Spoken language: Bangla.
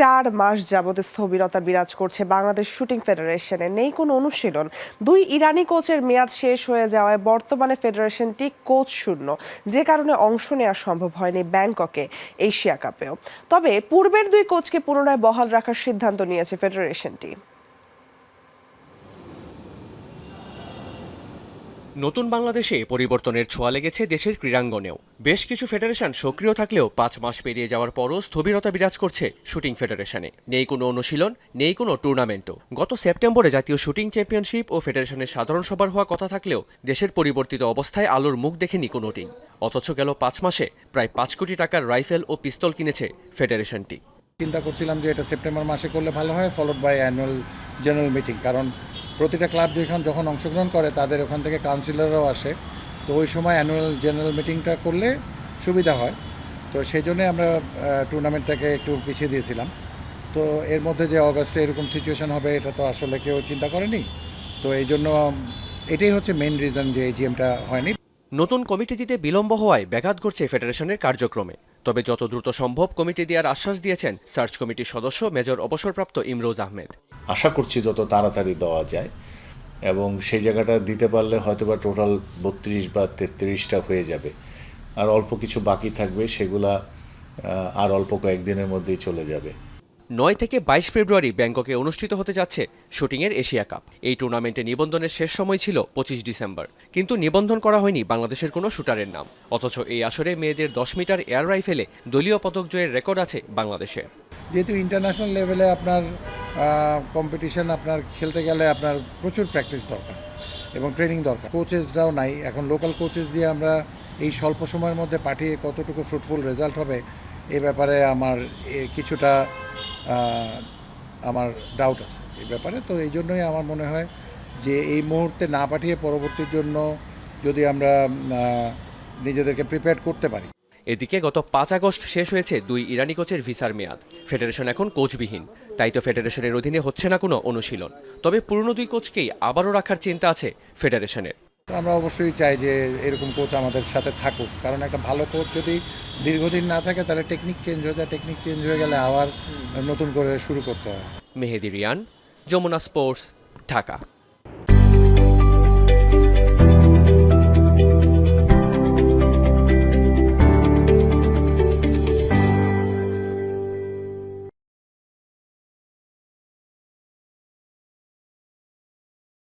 চার মাস যাবত স্থবিরতা বিরাজ করছে বাংলাদেশ শুটিং ফেডারেশনে। নেই কোনো অনুশীলন। দুই ইরানি কোচের মেয়াদ শেষ হয়ে যাওয়ায় বর্তমানে ফেডারেশনটি কোচ শূন্য। যে কারণে অংশ নেওয়া সম্ভব হয়নি ব্যাংককে এশিয়া কাপেও। তবে পূর্বের দুই কোচকে পুনরায় বহাল রাখার সিদ্ধান্ত নিয়েছে ফেডারেশনটি। নতুন বাংলাদেশে পরিবর্তনের ছোঁয়া লেগেছে দেশের ক্রীড়াঙ্গনেও। বেশ কিছু ফেডারেশন সক্রিয় থাকলেও পাঁচ মাস পেরিয়ে যাওয়ার পরও স্থবিরতা বিরাজ করছে শুটিং ফেডারেশনে। নেই কোনো অনুশীলন, নেই কোনো টুর্নামেন্টও। গত সেপ্টেম্বরে জাতীয় শুটিং চ্যাম্পিয়নশিপ ও ফেডারেশনের সাধারণ সভার হওয়া কথা থাকলেও দেশের পরিবর্তিত অবস্থায় আলোর মুখ দেখেনি কোনো টিম। অথচ গেল পাঁচ মাসে প্রায় পাঁচ কোটি টাকার রাইফেল ও পিস্তল কিনেছে ফেডারেশনটি। চিন্তা করছিলাম যে এটা সেপ্টেম্বর মাসে করলে ভালো হয় followed by annual general meeting কারণ প্রতিটা ক্লাব যখন যখন অংশগ্রহণ করে, তাদের ওখান থেকে কাউন্সিলররাও আসে। তো ওই সময় অ্যানুয়াল জেনারেল মিটিংটা করলে সুবিধা হয়। তো সেই জন্যে আমরা টুর্নামেন্টটাকে একটু পিছিয়ে দিয়েছিলাম। তো এর মধ্যে যে অগাস্টে এরকম সিচুয়েশন হবে, এটা তো আসলে কেউ চিন্তা করেনি। তো এই জন্য এটাই হচ্ছে মেন রিজন যে এই জিএমটা হয়নি। নতুন কমিটি দিতে বিলম্ব হওয়ায় ব্যাঘাত ঘটছে ফেডারেশনের কার্যক্রমে। তবে যত দ্রুত সম্ভব কমিটি দেওয়ার আশ্বাস দিয়েছেন সার্চ কমিটির সদস্য মেজর অবসরপ্রাপ্ত ইমরোজ আহমেদ। আশা করছি যত তাড়াতাড়ি দেওয়া যায়। এবং সেই জায়গাটা দিতে পারলে হয়তো বা টোটাল বত্রিশ বা তেত্রিশটা হয়ে যাবে। আর অল্প কিছু বাকি থাকবে সেগুলা আর অল্প কয়েকদিনের মধ্যেই চলে যাবে। নয় থেকে বাইশ ফেব্রুয়ারি ব্যাংককে অনুষ্ঠিত হতে যাচ্ছে শুটিংয়ের এশিয়া কাপ। এই টুর্নামেন্টে নিবন্ধনের শেষ সময় ছিল পঁচিশ ডিসেম্বর। কিন্তু নিবন্ধন করা হয়নি বাংলাদেশের কোনো শুটারের নাম। অথচ এই আসরে মেয়েদের দশ মিটার এয়ার রাইফেলে দলীয় পদক জয়ের রেকর্ড আছে বাংলাদেশের যেহেতু ইন্টারন্যাশনাল লেভেলে আপনার কম্পিটিশন আপনার খেলতে গেলে আপনার প্রচুর প্র্যাকটিস দরকার এবং ট্রেনিং দরকার। কোচেসরাও নাই। এখন লোকাল কোচেস দিয়ে আমরা এই স্বল্প সময়ের মধ্যে পাঠিয়ে কতটুকু ফ্রুটফুল রেজাল্ট হবে, এ ব্যাপারে আমার কিছুটা আমার ডাউট আছে এই ব্যাপারে। তো এই জন্যই আমার মনে হয় যে এই মুহূর্তে না পাঠিয়ে পরবর্তীর জন্য যদি আমরা নিজেদেরকে প্রিপেয়ার করতে পারি। এদিকে গত পাঁচ আগস্ট শেষ হয়েছে দুই ইরানি কোচের ভিসার মেয়াদ। ফেডারেশন এখন কোচবিহীন। তাই তো ফেডারেশনের অধীনে হচ্ছে না কোনো অনুশীলন। তবে পুরনো দুই কোচকেই আবারও রাখার চিন্তা আছে ফেডারেশনের। আমরা অবশ্যই চাই যে এরকম কোচ আমাদের সাথে থাকুক। কারণ একটা ভালো কোচ যদি দীর্ঘদিন না থাকে তাহলে টেকনিক চেঞ্জ হয়ে যায়। টেকনিক চেঞ্জ হয়ে গেলে আবার নতুন করে শুরু করতে হয়। মেহেদি রিয়ান যমুনা স্পোর্টস ঢাকা।